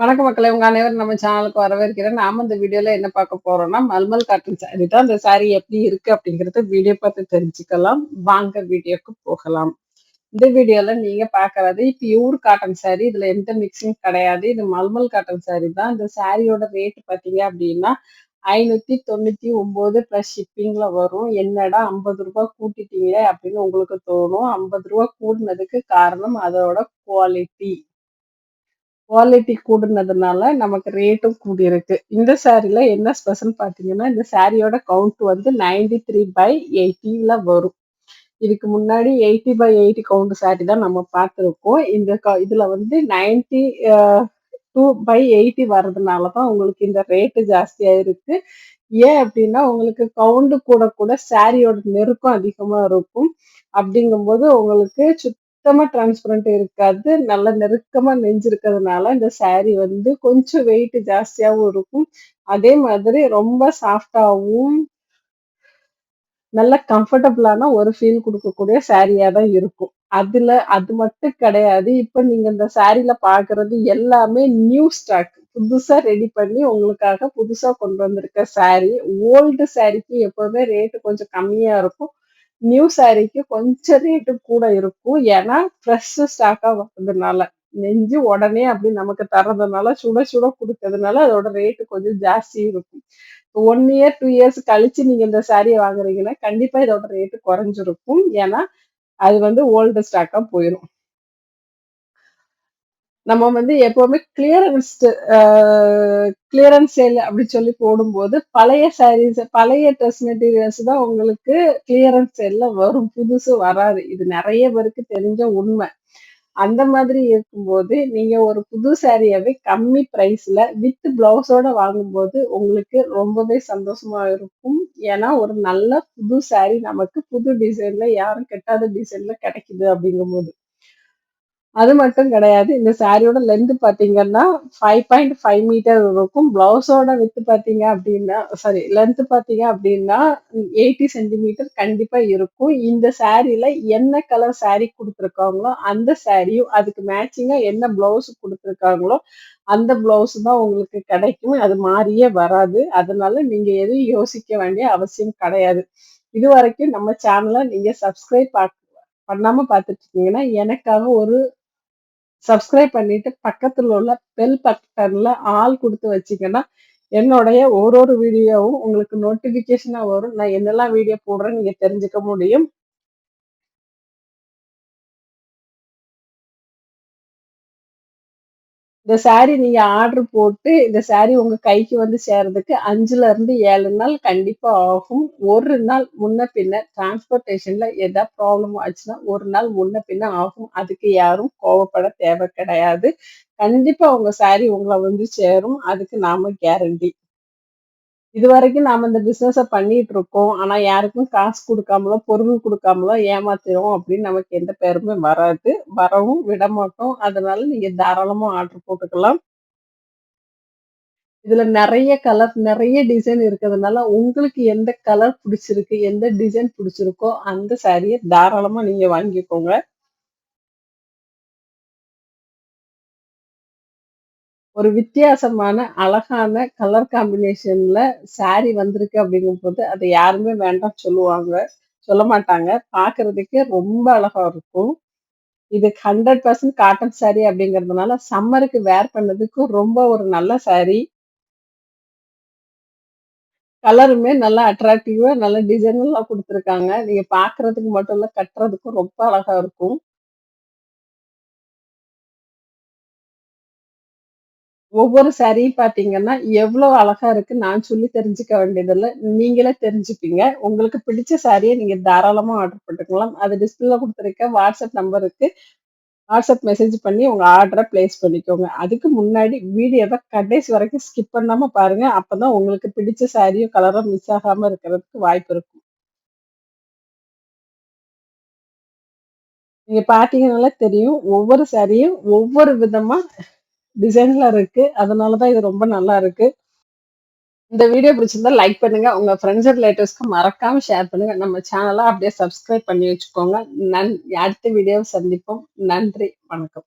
வணக்க மக்களை உங்க அனைவரும் நம்ம சேனலுக்கு வரவேற்கிறேன். நாம இந்த வீடியோல என்ன பார்க்க போறோம்னா மல்மல் காட்டன் சாரி தான் அந்த சாரி எப்படி இருக்கு அப்படிங்கறத வீடியோ பார்த்து தெரிஞ்சுக்கலாம். வாங்க வீடியோக்கு போகலாம். இந்த வீடியோல நீங்க பாக்குறது பியூர் காட்டன் சாரி இதுல எந்த மிக்சிங் கிடையாது. இது மல்மல் காட்டன் சாரி தான். இந்த சாரியோட ரேட் பாத்தீங்க அப்படின்னா ஐநூத்தி தொண்ணூத்தி ஒன்பது பிளஸ் ஷிப்பிங்ல வரும். என்னடா ஐம்பது ரூபாய் கூட்டிட்டீங்களே அப்படின்னு உங்களுக்கு தோணும். ஐம்பது ரூபாய் கூடினதுக்கு காரணம் அதோட குவாலிட்டி குவாலிட்டி கூடுனதுனால நமக்கு ரேட்டும் கூடி இருக்கு இந்த சாரில என்ன ஸ்பெஷல் பார்த்தீங்கன்னா இந்த சாரியோட கவுண்ட் வந்து நைன்டி த்ரீ பை எயிட்டில வரும். இதுக்கு முன்னாடி eighty by eighty count sari தான் நம்ம பார்த்துருக்கோம். இந்த க இதுல வந்து நைன்டி டூ பை எயிட்டி வர்றதுனால தான் உங்களுக்கு இந்த ரேட்டு ஜாஸ்தியாக இருக்கு. ஏன் அப்படின்னா உங்களுக்கு கவுண்டு கூட கூட சாரியோட நெருக்கம் அதிகமாக இருக்கும். அப்படிங்கும்போது உங்களுக்கு சுத்தமா டிரான்ஸ்பரண்ட் இருக்காது. நல்ல நெருக்கமா நெஞ்சிருக்கிறதுனால இந்த saree வந்து கொஞ்சம் வெயிட் ஜாஸ்தியாகவும் இருக்கும். அதே மாதிரி ரொம்ப சாஃப்டாகவும் நல்ல கம்ஃபர்டபுளான ஒரு ஃபீல் கொடுக்கக்கூடிய சாரியா தான் இருக்கும். அதுல அது மட்டும் கிடையாது. இப்ப நீங்க இந்த சாரில பாக்குறது எல்லாமே நியூ ஸ்டாக் புதுசா ரெடி பண்ணி உங்களுக்காக புதுசா கொண்டு வந்திருக்க சாரி ஓல்டு சாரிக்கு எப்பவுமே ரேட்டு கொஞ்சம் கம்மியா இருக்கும். நியூ சாரிக்கு கொஞ்சம் ரேட்டு கூட இருக்கும். ஏன்னா ஃப்ரெஷ் ஸ்டாக்காக வர்றதுனால நெஞ்சு உடனே அப்படி நமக்கு தர்றதுனால சுட சுட கொடுக்கறதுனால அதோட ரேட்டு கொஞ்சம் ஜாஸ்தி இருக்கும். ஒன் இயர் டூ இயர்ஸ் கழிச்சு நீங்க இந்த சாரியை வாங்குறீங்கன்னா கண்டிப்பா இதோட ரேட்டு குறைஞ்சிருக்கும். ஏன்னா அது வந்து ஓல்டு ஸ்டாக்கா போயிடும் நம்ம வந்து எப்பவுமே கிளியரன்ஸ் கிளியரன்ஸ் சேல் அப்படி சொல்லி போடும்போது பழைய சாரீஸ் பழைய ட்ரெஸ் மெட்டீரியல்ஸ் தான் உங்களுக்கு கிளியரன்ஸ் சேல்ல வரும். புதுசு வராது. இது நிறைய பேருக்கு தெரிஞ்ச உண்மை. அந்த மாதிரி இருக்கும்போது நீங்க ஒரு புது சாரியாவே கம்மி பிரைஸ்ல வித் பிளவுஸோட வாங்கும்போது உங்களுக்கு ரொம்பவே சந்தோஷமா இருக்கும். ஏன்னா ஒரு நல்ல புது சாரி நமக்கு புது டிசைன்ல யாரும் கெட்டாத டிசைன்ல கிடைக்குது அப்படிங்கும்போது. அது மட்டும் கிடையாது இந்த சாரியோட லென்த் பார்த்தீங்கன்னா ஃபைவ் பாயிண்ட் ஃபைவ் மீட்டர் இருக்கும். பிளவுஸோட வித்து பார்த்தீங்க அப்படின்னா சாரி லென்த் பார்த்தீங்க அப்படின்னா எயிட்டி சென்டிமீட்டர் கண்டிப்பாக இருக்கும். இந்த சாரியில என்ன கலர் சாரி கொடுத்துருக்காங்களோ அந்த சாரியும் அதுக்கு மேட்சிங்காக என்ன பிளவுஸ் கொடுத்துருக்காங்களோ அந்த பிளவுஸ் தான் உங்களுக்கு கிடைக்கும். அது மாறியே வராது. அதனால நீங்க எதுவும் யோசிக்க வேண்டிய அவசியம் கிடையாது. இது வரைக்கும் நம்ம சேனலை நீங்க சப்ஸ்கிரைப் பண்ணாம பார்த்துட்டு இருக்கீங்கன்னா எனக்காக ஒரு சப்ஸ்கிரைப் பண்ணிட்டு பக்கத்தில் உள்ள பெல் பட்டன்ல ஆள் கொடுத்து வச்சீங்கன்னா என்னுடைய ஒரு ஒரு வீடியோவும் உங்களுக்கு நோட்டிஃபிகேஷனாக வரும். நான் என்னெல்லாம் வீடியோ போடுறேன்னு நீங்கள் தெரிஞ்சுக்க முடியும். இந்த சாரி நீங்க ஆர்டர் போட்டு இந்த சாரி உங்க கைக்கு வந்து சேர்றதுக்கு அஞ்சுல இருந்து ஏழு நாள் கண்டிப்பா ஆகும். ஒரு நாள் முன்ன பின்ன டிரான்ஸ்போர்டேஷன்ல ஏதாவது ப்ராப்ளம் ஆச்சுன்னா ஒரு நாள் முன்ன பின்ன ஆகும். அதுக்கு யாரும் கோவப்பட தேவை கிடையாது. கண்டிப்பா உங்க சாரி உங்களை வந்து சேரும். அதுக்கு நாம கேரண்டி இது வரைக்கும் நாம இந்த பிசினஸ பண்ணிட்டு இருக்கோம் ஆனா யாருக்கும் காசு கொடுக்காமலோ பொருள் கொடுக்காமலோ ஏமாத்திரும் அப்படின்னு நமக்கு எந்த பேருமே வராது. வரவும் விட மாட்டோம். அதனால நீங்க தாராளமா ஆர்டர் போட்டுக்கலாம். இதுல நிறைய கலர் நிறைய டிசைன் இருக்கிறதுனால உங்களுக்கு எந்த கலர் பிடிச்சிருக்கு எந்த டிசைன் பிடிச்சிருக்கோ அந்த சாரியை தாராளமா நீங்க வாங்கிக்கோங்க. ஒரு வித்தியாசமான அழகான கலர் காம்பினேஷன்ல சாரி வந்திருக்கு அப்படிங்கும் போது அதை யாருமே வேண்டாம் சொல்லுவாங்க. சொல்ல மாட்டாங்க. பார்க்கிறதுக்கு ரொம்ப அழகா இருக்கும். இது ஹண்ட்ரட் பர்சன்ட் காட்டன் சாரி அப்படிங்கிறதுனால சம்மருக்கு வேர் பண்ணதுக்கு ரொம்ப ஒரு நல்ல சாரி கலருமே நல்லா அட்ராக்டிவா நல்ல டிசைன்லாம் கொடுத்துருக்காங்க. நீங்க பாக்குறதுக்கு மட்டும் இல்ல கட்டுறதுக்கும் ரொம்ப அழகா இருக்கும். ஒவ்வொரு சாரி பாத்தீங்கன்னா எவ்வளவு அழகா இருக்கு நான் சொல்லி தெரிஞ்சுக்க வேண்டியதில்ல. நீங்களே தெரிஞ்சுப்பீங்க. உங்களுக்கு பிடிச்ச சாரியை நீங்க தாராளமா ஆர்டர் பண்ணிக்கலாம் அது டிஸ்பிளேல கொடுத்துருக்க வாட்ஸ்அப் நம்பருக்கு வாட்ஸ்அப் மெசேஜ் பண்ணி உங்க ஆர்டரை பிளேஸ் பண்ணிக்கோங்க. அதுக்கு முன்னாடி வீடியோவை கடைசி வரைக்கும் ஸ்கிப் பண்ணாம பாருங்க. அப்பதான் உங்களுக்கு பிடிச்ச சாரியும் கலரும் மிஸ் ஆகாம இருக்கிறதுக்கு வாய்ப்பு இருக்கும். நீங்க பாத்தீங்கன்னால தெரியும். ஒவ்வொரு சாரியும் ஒவ்வொரு விதமா டிசைன்ல இருக்கு. அதனாலதான் இது ரொம்ப நல்லா இருக்கு. இந்த வீடியோ பிடிச்சிருந்தா லைக் பண்ணுங்க. உங்க ஃப்ரெண்ட்ஸ் அண்ட் ரிலேட்டிவ்ஸ்க்கு மறக்காம ஷேர் பண்ணுங்க. நம்ம சேனலை அப்படியே சப்ஸ்கிரைப் பண்ணி வச்சுக்கோங்க. நன் அடுத்த வீடியோவை சந்திப்போம். நன்றி. வணக்கம்.